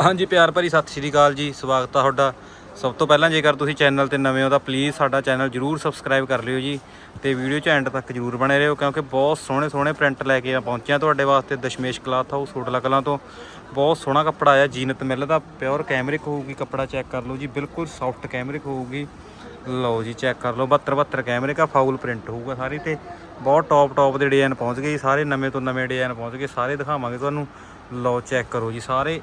ਹਾਂਜੀ ਪਿਆਰ ਭਰੀ ਸਤਿ ਸ਼੍ਰੀ ਅਕਾਲ ਜੀ, ਸਵਾਗਤ ਆ ਤੁਹਾਡਾ। ਸਭ ਤੋਂ ਪਹਿਲਾਂ ਜੇਕਰ ਤੁਸੀਂ ਚੈਨਲ ਤੇ ਨਵੇਂ ਹੋ ਤਾਂ ਪਲੀਜ਼ ਸਾਡਾ ਚੈਨਲ ਜਰੂਰ ਸਬਸਕ੍ਰਾਈਬ ਕਰ ਲਿਓ ਜੀ ਤੇ ਵੀਡੀਓ ਚ ਐਂਡ ਤੱਕ ਜਰੂਰ ਬਣੇ ਰਹੋ ਕਿਉਂਕਿ ਬਹੁਤ ਸੋਹਣੇ ਸੋਹਣੇ ਪ੍ਰਿੰਟ ਲੈ ਕੇ ਆ ਪਹੁੰਚਿਆ ਤੁਹਾਡੇ ਵਾਸਤੇ ਦਸ਼ਮੇਸ਼ ਕਲਾਥ ਹਾਊਸ ਹੋਟਲਾ ਕਲਾਂ ਤੋਂ। ਬਹੁਤ ਸੋਹਣਾ ਕੱਪੜਾ ਆਇਆ ਜੀਨਤ ਮਿੱਲ ਦਾ ਪਿਓਰ ਕੈਮਰਿਕ ਹੋਊਗੀ ਕੱਪੜਾ ਚੈੱਕ ਕਰ ਲਓ ਜੀ, ਬਿਲਕੁਲ ਸੌਫਟ ਕੈਮਰਿਕ ਹੋਊਗੀ ਲਓ ਜੀ ਚੈੱਕ ਕਰ ਲਓ 72 72 ਕੈਮਰੇ ਦਾ ਫਾਊਲ ਪ੍ਰਿੰਟ ਹੋਊਗਾ ਸਾਰੀ ਤੇ ਬਹੁਤ ਟੌਪ ਟੌਪ ਦੇ ਡਿਜ਼ਾਈਨ ਪਹੁੰਚ ਗਏ ਜੀ, ਸਾਰੇ ਨਵੇਂ ਤੋਂ ਨਵੇਂ ਡਿਜ਼ਾਈਨ ਪਹੁੰਚ ਗਏ, ਸਾਰੇ ਦਿਖਾਵਾਂਗੇ ਤੁਹਾਨੂੰ। ਲਓ ਚੈੱਕ ਕਰੋ ਜੀ, ਸਾਰੇ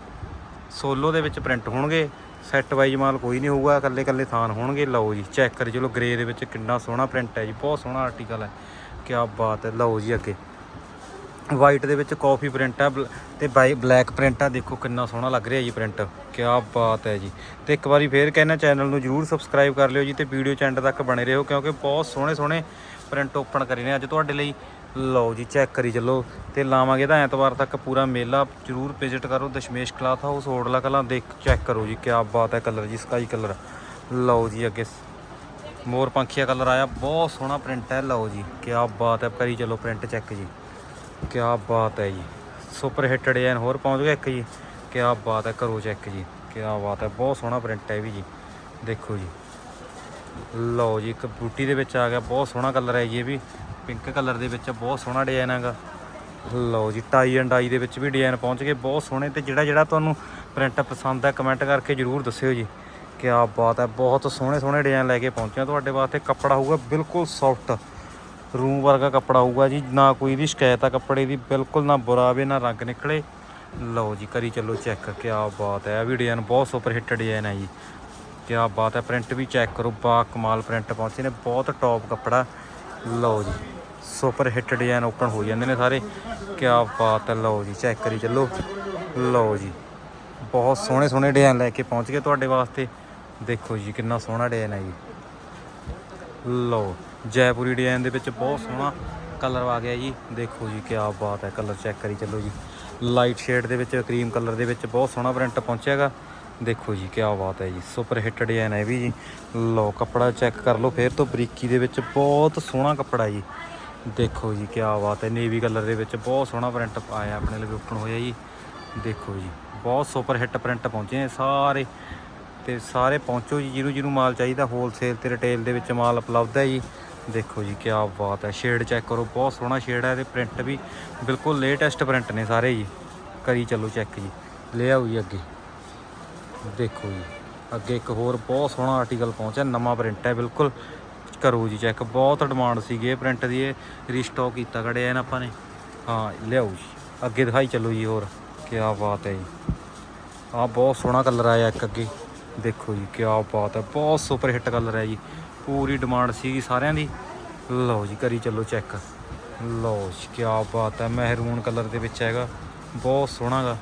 ਸੋਲੋ ਦੇ ਵਿੱਚ ਪ੍ਰਿੰਟ ਹੋਣਗੇ। ਸੈੱਟ ਵਾਈਜ਼ ਮਾਲ ਕੋਈ ਨਹੀਂ ਹੋਊਗਾ ਇਕੱਲੇ ਇਕੱਲੇ ਥਾਨ ਹੋਣਗੇ। ਲਓ ਜੀ ਚੈੱਕ ਕਰ ਚਲੋ ਗ੍ਰੇ ਦੇ ਵਿੱਚ ਕਿੰਨਾ ਸੋਹਣਾ ਪ੍ਰਿੰਟ ਹੈ ਜੀ, ਬਹੁਤ ਸੋਹਣਾ ਆਰਟੀਕਲ ਹੈ। ਕੀ ਬਾਤ ਹੈ, ਲਓ ਜੀ ਅੱਗੇ। ਵਾਈਟ ਦੇ ਵਿੱਚ ਕਾਫੀ ਪ੍ਰਿੰਟ ਆ ਬਲ- ਤੇ ਬਾਈ ਬਲੈਕ ਪ੍ਰਿੰਟ ਆ ਦੇਖੋ ਕਿੰਨਾ ਸੋਹਣਾ ਲੱਗ ਰਿਹਾ ਜੀ ਪ੍ਰਿੰਟ ਕੀ ਬਾਤ ਹੈ ਜੀ। ਤੇ ਇੱਕ ਵਾਰੀ ਫੇਰ ਕਹਿੰਦਾ ਚੈਨਲ ਨੂੰ ਜਰੂਰ ਸਬਸਕ੍ਰਾਈਬ ਕਰ ਲਿਓ ਜੀ, ਤੇ ਵੀਡੀਓ ਚੈਂਡ ਤੱਕ ਬਣੇ ਰਹੋ, ਕਿਉਂਕਿ ਬਹੁਤ ਸੋਹਣੇ ਸੋਹਣੇ ਪ੍ਰਿੰਟ ਓਪਨ ਕਰੇ ਨੇ ਅੱਜ ਤੁਹਾਡੇ ਲਈ। ਲਓ ਜੀ ਚੈੱਕ ਕਰੀ ਚੱਲੋ। ਤੇ ਲਾਵਾਂਗੇ ਤਾਂ ਐਤਵਾਰ ਤੱਕ ਪੂਰਾ ਮੇਲਾ। ਜਰੂਰ ਵਿਜ਼ਿਟ ਕਰੋ ਦਸ਼ਮੇਸ਼ ਕਲਾਥ ਹਾਊਸ, ਹੋਟਲਾ ਕਲਾਂ ਦੇਖ ਚੈੱਕ ਕਰੋ ਜੀ ਕੀ ਬਾਤ ਹੈ ਕਲਰ ਜੀ ਸਕਾਈ ਕਲਰ ਲਓ ਜੀ ਅੱਗੇ ਮੋਰ ਪੰਖੀਆ ਕਲਰ ਆਇਆ, ਬਹੁਤ ਸੋਹਣਾ ਪ੍ਰਿੰਟ ਹੈ, ਲਓ ਜੀ ਕੀ ਬਾਤ ਹੈ, ਕਰੀ ਚੱਲੋ ਪ੍ਰਿੰਟ ਚੈੱਕ ਜੀ। ਕੀ ਬਾਤ ਹੈ ਜੀ ਸੁਪਰ ਹਿੱਟ ਡਿਜ਼ਾਈਨ ਹੋਰ ਪਹੁੰਚ ਗਿਆ ਇੱਕ ਜੀ। ਕੀ ਬਾਤ ਹੈ, ਕਰੋ ਚੈੱਕ ਜੀ ਕੀ ਬਾਤ ਹੈ, ਬਹੁਤ ਸੋਹਣਾ ਪ੍ਰਿੰਟ ਹੈ ਇਹ ਵੀ ਜੀ, ਦੇਖੋ ਜੀ। ਲਓ ਜੀ, ਇੱਕ ਬੂਟੀ ਦੇ ਵਿੱਚ ਆ ਗਿਆ, ਬਹੁਤ ਸੋਹਣਾ ਕਲਰ ਹੈ ਜੀ ਇਹ ਵੀ। ਪਿੰਕ ਕਲਰ ਦੇ ਵਿੱਚ ਬਹੁਤ ਸੋਹਣਾ ਡਿਜ਼ਾਈਨ ਹੈਗਾ। ਲਓ ਜੀ ਟਾਈ ਐਂਡ ਆਈ ਦੇ ਵਿੱਚ ਵੀ ਡਿਜ਼ਾਈਨ ਪਹੁੰਚ ਗਏ, ਬਹੁਤ ਸੋਹਣੇ ਤੇ ਜਿਹੜਾ ਜਿਹੜਾ ਤੁਹਾਨੂੰ ਪ੍ਰਿੰਟ ਪਸੰਦ ਹੈ ਕਮੈਂਟ ਕਰਕੇ ਜਰੂਰ ਦੱਸਿਓ ਜੀ। ਕੀ ਬਾਤ ਹੈ, ਬਹੁਤ ਸੋਹਣੇ ਸੋਹਣੇ ਡਿਜ਼ਾਈਨ ਲੈ ਕੇ ਪਹੁੰਚਿਆ ਤੁਹਾਡੇ ਵਾਸਤੇ। ਕੱਪੜਾ ਹੋਊਗਾ ਬਿਲਕੁਲ ਸੌਫਟ ਰੂਮ ਵਰਗਾ ਕੱਪੜਾ ਹੋਊਗਾ ਜੀ, ਨਾ ਕੋਈ ਵੀ ਸ਼ਿਕਾਇਤ ਆ ਕੱਪੜੇ ਦੀ, ਬਿਲਕੁਲ ਨਾ ਬੁਰਾ ਆਵੇ ਨਾ ਰੰਗ ਨਿਕਲੇ। ਲਓ ਜੀ, ਕਰੀ ਚੱਲੋ ਚੈੱਕ ਕੀ ਬਾਤ ਹੈ, ਇਹ ਵੀ ਡਿਜ਼ਾਈਨ ਬਹੁਤ ਸੁਪਰ ਹਿੱਟ ਡਿਜ਼ਾਈਨ ਹੈ ਜੀ। ਕੀ ਬਾਤ ਹੈ ਪ੍ਰਿੰਟ ਵੀ ਚੈੱਕ ਕਰੋ, ਬਾ ਕਮਾਲ ਪ੍ਰਿੰਟ ਪਹੁੰਚੇ ਨੇ, ਬਹੁਤ ਟੌਪ ਕੱਪੜਾ। ਲਓ ਜੀ। ਸੁਪਰ ਹਿੱਟ ਡਿਜ਼ਾਈਨ ਓਪਨ ਹੋ ਜਾਂਦੇ ਨੇ ਸਾਰੇ। ਕੀ ਬਾਤ ਹੈ, ਲਓ ਜੀ ਚੈੱਕ ਕਰੀ ਚੱਲੋ। ਲਓ ਜੀ, ਬਹੁਤ ਸੋਹਣੇ ਸੋਹਣੇ ਡਿਜ਼ਾਈਨ ਲੈ ਕੇ ਪਹੁੰਚ ਗਏ ਤੁਹਾਡੇ ਵਾਸਤੇ। ਦੇਖੋ ਜੀ, ਕਿੰਨਾ ਸੋਹਣਾ ਡਿਜ਼ਾਈਨ ਹੈ ਜੀ। ਲਓ, ਜੈਪੁਰੀ ਡਿਜ਼ਾਈਨ ਦੇ ਵਿੱਚ ਬਹੁਤ ਸੋਹਣਾ ਕਲਰ ਆ ਗਿਆ ਜੀ। ਦੇਖੋ ਜੀ ਕੀ ਬਾਤ ਹੈ, ਕਲਰ ਚੈੱਕ ਕਰੀ ਚੱਲੋ ਜੀ। ਲਾਈਟ ਸ਼ੇਡ ਦੇ ਵਿੱਚ, ਕਰੀਮ ਕਲਰ ਦੇ ਵਿੱਚ ਬਹੁਤ ਸੋਹਣਾ ਪ੍ਰਿੰਟ ਪਹੁੰਚਿਆਗਾ ਦੇਖੋ ਜੀ ਕੀ ਬਾਤ ਹੈ ਜੀ, ਸੁਪਰ ਹਿੱਟ ਡਿਜ਼ਾਈਨ ਹੈ ਵੀ ਜੀ। ਲਓ, ਕੱਪੜਾ ਚੈੱਕ ਕਰ ਲਓ, ਫੇਰ ਤੋਂ ਬਰੀਕੀ ਦੇ ਵਿੱਚ ਬਹੁਤ ਸੋਹਣਾ ਕੱਪੜਾ ਜੀ। ਦੇਖੋ ਜੀ ਕੀ ਬਾਤ ਹੈ ਨੇਵੀ ਕਲਰ ਦੇ ਵਿੱਚ ਬਹੁਤ ਸੋਹਣਾ ਪ੍ਰਿੰਟ ਆਇਆ ਆਪਣੇ ਲਈ ਓਪਨ ਹੋਇਆ ਜੀ। ਦੇਖੋ ਜੀ, ਬਹੁਤ ਸੁਪਰ ਹਿੱਟ ਪ੍ਰਿੰਟ ਪਹੁੰਚੇ ਨੇ ਸਾਰੇ। ਤੇ ਸਾਰੇ ਪਹੁੰਚੋ ਜੀ, ਜਿਹਨੂੰ ਜਿਹਨੂੰ ਮਾਲ ਚਾਹੀਦਾ ਹੋਲਸੇਲ ਤੇ ਰਿਟੇਲ ਦੇ ਵਿੱਚ ਮਾਲ ਉਪਲਬਧ ਹੈ ਜੀ। ਦੇਖੋ ਜੀ ਕੀ ਬਾਤ ਹੈ ਸ਼ੇਡ ਚੈੱਕ ਕਰੋ, ਬਹੁਤ ਸੋਹਣਾ ਸ਼ੇਡ ਹੈ ਤੇ ਪ੍ਰਿੰਟ ਵੀ ਬਿਲਕੁਲ ਲੇਟੈਸਟ ਪ੍ਰਿੰਟ ਨੇ ਸਾਰੇ ਜੀ। ਕਰੀ ਚੱਲੋ ਚੈੱਕ ਜੀ, ਲੈ ਆਓ ਜੀ ਅੱਗੇ। ਦੇਖੋ ਜੀ, ਅੱਗੇ ਇੱਕ ਹੋਰ ਬਹੁਤ ਸੋਹਣਾ ਆਰਟੀਕਲ ਪਹੁੰਚਿਆ, ਨਵਾਂ ਪ੍ਰਿੰਟ ਹੈ ਬਿਲਕੁਲ। ਕਰੋ ਜੀ ਚੈੱਕ ਬਹੁਤ ਡਿਮਾਂਡ ਸੀਗੀ ਇਹ ਪ੍ਰਿੰਟ ਦੀ ਇਹ ਰੀਸਟਾਕ ਕੀਤਾ ਕੜਿਆ ਇਹਨਾਂ ਆਪਾਂ ਨੇ। ਹਾਂ, ਲਿਆਓ ਜੀ। ਅੱਗੇ ਦਿਖਾਈ ਚੱਲੋ ਜੀ ਹੋਰ ਕੀ ਬਾਤ ਹੈ ਜੀ। ਆ ਬਹੁਤ ਸੋਹਣਾ ਕਲਰ ਆਇਆ ਇੱਕ ਅੱਗੇ। ਦੇਖੋ ਜੀ ਕੀ ਬਾਤ ਹੈ। ਬਹੁਤ ਸੁਪਰ ਹਿੱਟ ਕਲਰ ਹੈ ਜੀ। ਪੂਰੀ ਡਿਮਾਂਡ ਸੀਗੀ ਸਾਰਿਆਂ ਦੀ। ਲਓ ਜੀ, ਕਰੀ ਚੱਲੋ ਚੈੱਕ ਲਓ ਜੀ ਕੀ ਬਾਤ ਹੈ। ਮਹਿਰੂਨ ਕਲਰ ਦੇ ਵਿੱਚ ਹੈਗਾ। ਬਹੁਤ ਸੋਹਣਾ ਗਾ।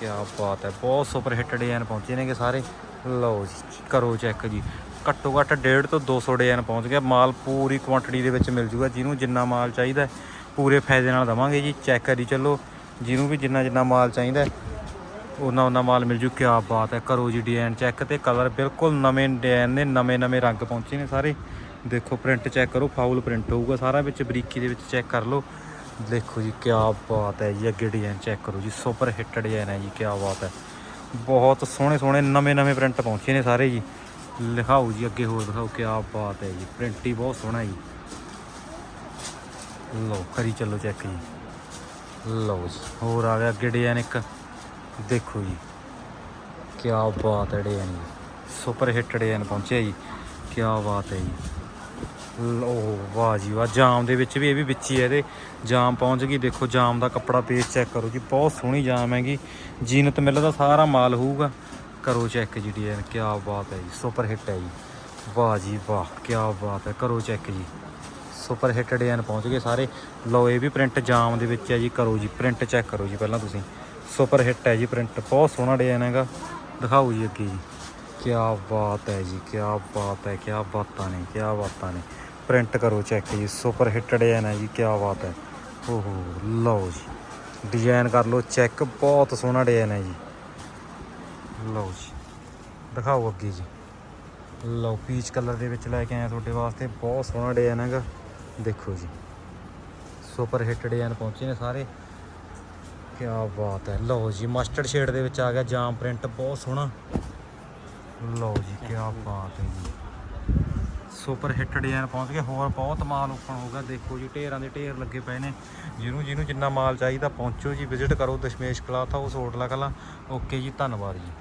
ਕੀ ਬਾਤ ਹੈ। ਬਹੁਤ ਸੁਪਰ ਹਿੱਟ ਡਿਜ਼ਾਈਨ ਪਹੁੰਚੇ ਨੇਗੇ ਸਾਰੇ। ਲਓ ਜੀ, ਕਰੋ ਚੈੱਕ ਜੀ। ਘੱਟੋ ਘੱਟ 1.5 ਤੋਂ 200 ਡਿਜ਼ਾਈਨ ਪਹੁੰਚ ਗਿਆ। ਮਾਲ ਪੂਰੀ ਕੁਆਂਟੀਟੀ ਦੇ ਵਿੱਚ ਮਿਲ ਜੂਗਾ। ਜਿਹਨੂੰ ਜਿੰਨਾ ਮਾਲ ਚਾਹੀਦਾ ਪੂਰੇ ਫਾਇਦੇ ਨਾਲ ਦਵਾਂਗੇ ਜੀ। ਚੈੱਕ ਕਰੀ ਚੱਲੋ। ਜਿਹਨੂੰ ਵੀ ਜਿੰਨਾ ਜਿੰਨਾ ਮਾਲ ਚਾਹੀਦਾ ਹੈ, ਉਹਨਾਂ ਉਹਨਾਂ ਮਾਲ ਮਿਲ ਜੂ। ਕੀ ਬਾਤ ਹੈ। ਕਰੋ ਜੀ ਡਿਜ਼ਾਈਨ ਚੈੱਕ ਤੇ ਕਲਰ ਬਿਲਕੁਲ ਨਵੇਂ ਡਿਜ਼ਾਈਨ ਨੇ ਨਵੇਂ ਨਵੇਂ ਰੰਗ ਪਹੁੰਚੇ ਨੇ ਸਾਰੇ। ਦੇਖੋ ਪ੍ਰਿੰਟ ਚੈੱਕ ਕਰੋ ਫਾਊਲ ਪ੍ਰਿੰਟ ਹੋਊਗਾ। ਸਾਰਾ ਵਿੱਚ ਬਰੀਕੀ ਦੇ ਵਿੱਚ ਚੈੱਕ ਕਰ ਲਓ। ਦੇਖੋ ਜੀ ਕੀ ਬਾਤ ਹੈ ਜੀ। ਅੱਗੇ ਡਿਜ਼ਾਈਨ ਚੈੱਕ ਕਰੋ ਜੀ। ਸੁਪਰ ਹਿੱਟ ਡਿਜ਼ਾਈਨ ਹੈ ਜੀ। ਕੀ ਬਾਤ ਹੈ। ਬਹੁਤ ਸੋਹਣੇ ਸੋਹਣੇ ਨਵੇਂ ਨਵੇਂ ਪ੍ਰਿੰਟ ਪਹੁੰਚੇ ਨੇ ਸਾਰੇ ਜੀ। ਲਿਖਾਓ ਜੀ, ਅੱਗੇ ਹੋਰ ਦਿਖਾਓ ਕੀ ਬਾਤ ਹੈ ਜੀ ਪ੍ਰਿੰਟ ਹੀ ਬਹੁਤ ਸੋਹਣਾ ਜੀ। ਲਓ, ਕਰੀ ਚੱਲੋ ਚੈੱਕ ਜੀ। ਲਓ ਜੀ, ਹੋਰ ਆ ਗਿਆ ਅੱਗੇ ਡਿਜ਼ਾਈਨ ਇੱਕ। ਦੇਖੋ ਜੀ ਕੀ ਬਾਤ ਹੈ ਡਿਜ਼ਾਈਨ ਜੀ। ਸੁਪਰ ਹਿੱਟ ਡਿਜ਼ਾਈਨ ਪਹੁੰਚਿਆ ਜੀ ਕੀ ਬਾਤ ਹੈ ਜੀ। ਲਓ, ਵਾਹ ਜੀ ਵਾਹ, ਜਾਮ ਦੇ ਵਿੱਚ ਵੀ ਇਹ ਵੀ ਵਿੱਚ ਹੀ ਹੈ ਇਹਦੇ। ਜਾਮ ਪਹੁੰਚ ਗਈ, ਦੇਖੋ ਜਾਮ ਦਾ ਕੱਪੜਾ ਪੇਜ ਚੈੱਕ ਕਰੋ ਜੀ, ਬਹੁਤ ਸੋਹਣੀ ਜਾਮ ਹੈਗੀ। ਜੀਨਤ ਮਿੱਲ ਦਾ ਸਾਰਾ ਮਾਲ ਹੋਊਗਾ। ਕਰੋ ਚੈੱਕ ਜੀ ਡਿਜ਼ਾਈਨ ਕੀ ਬਾਤ ਹੈ ਜੀ ਸੁਪਰ ਹਿੱਟ ਹੈ ਜੀ। ਵਾਹ ਜੀ ਵਾਹ ਕੀ ਬਾਤ ਹੈ, ਕਰੋ ਚੈੱਕ ਜੀ। ਸੁਪਰ ਹਿੱਟ ਡਿਜ਼ਾਈਨ ਪਹੁੰਚ ਗਏ ਸਾਰੇ। ਲਓ, ਇਹ ਵੀ ਪ੍ਰਿੰਟ ਜਾਮ ਦੇ ਵਿੱਚ ਹੈ ਜੀ, ਕਰੋ ਜੀ ਪ੍ਰਿੰਟ ਚੈੱਕ ਕਰੋ ਜੀ ਪਹਿਲਾਂ ਤੁਸੀਂ। ਸੁਪਰ ਹਿੱਟ ਹੈ ਜੀ ਪ੍ਰਿੰਟ ਬਹੁਤ ਸੋਹਣਾ ਡਿਜ਼ਾਈਨ ਹੈਗਾ। ਦਿਖਾਓ ਜੀ ਅੱਗੇ ਜੀ। ਕੀ ਬਾਤ ਹੈ ਜੀ ਕੀ ਬਾਤ ਹੈ ਕੀ ਬਾਤਾਂ ਨੇ ਕੀ ਬਾਤਾਂ ਨੇ। ਪ੍ਰਿੰਟ ਕਰੋ ਚੈੱਕ ਜੀ ਸੁਪਰ ਹਿੱਟ ਡਿਜ਼ਾਈਨ ਹੈ ਜੀ ਕੀ ਬਾਤ ਹੈ। ਓਹੋ, ਲਓ ਜੀ। ਡਿਜ਼ਾਈਨ ਕਰ ਲਓ ਚੈੱਕ ਬਹੁਤ ਸੋਹਣਾ ਡਿਜ਼ਾਈਨ ਹੈ ਜੀ। ਲਓ ਜੀ। ਦਿਖਾਓ ਅੱਗੇ ਜੀ। ਲਓ ਪੀਚ ਕਲਰ ਦੇ ਵਿੱਚ ਲੈ ਕੇ ਆਇਆ ਤੁਹਾਡੇ ਵਾਸਤੇ। ਬਹੁਤ ਸੋਹਣਾ ਡਿਜ਼ਾਈਨ ਹੈਗਾ ਦੇਖੋ ਜੀ। ਸੁਪਰ ਹਿੱਟ ਡਿਜ਼ਾਈਨ ਪਹੁੰਚੇ ਨੇ ਸਾਰੇ। ਕੀ ਬਾਤ ਹੈ। ਲਓ ਜੀ ਮਸਟਰਡ ਸ਼ੇਡ ਦੇ ਵਿੱਚ ਆ ਗਿਆ ਜਾਮ ਪ੍ਰਿੰਟ ਬਹੁਤ ਸੋਹਣਾ। ਲਓ ਜੀ ਕੀ ਬਾਤ ਹੈ ਜੀ। ਸੁਪਰ ਹਿੱਟ ਡਿਜ਼ਾਈਨ ਪਹੁੰਚ ਗਿਆ ਹੋਰ ਬਹੁਤ ਮਾਲ ਓਪਨ ਹੋਊਗਾ ਦੇਖੋ ਜੀ, ਢੇਰਾਂ ਦੇ ਢੇਰ ਲੱਗੇ ਪਏ ਨੇ। ਜਿਹਨੂੰ ਜਿਹਨੂੰ ਜਿੰਨਾ ਮਾਲ ਚਾਹੀਦਾ, ਪਹੁੰਚੋ ਜੀ। ਵਿਜ਼ਿਟ ਕਰੋ ਦਸ਼ਮੇਸ਼ ਕਲਾ ਹਾਊਸ ਹੋਟਲਾ ਕਲਾ। ਓਕੇ ਜੀ, ਧੰਨਵਾਦ ਜੀ।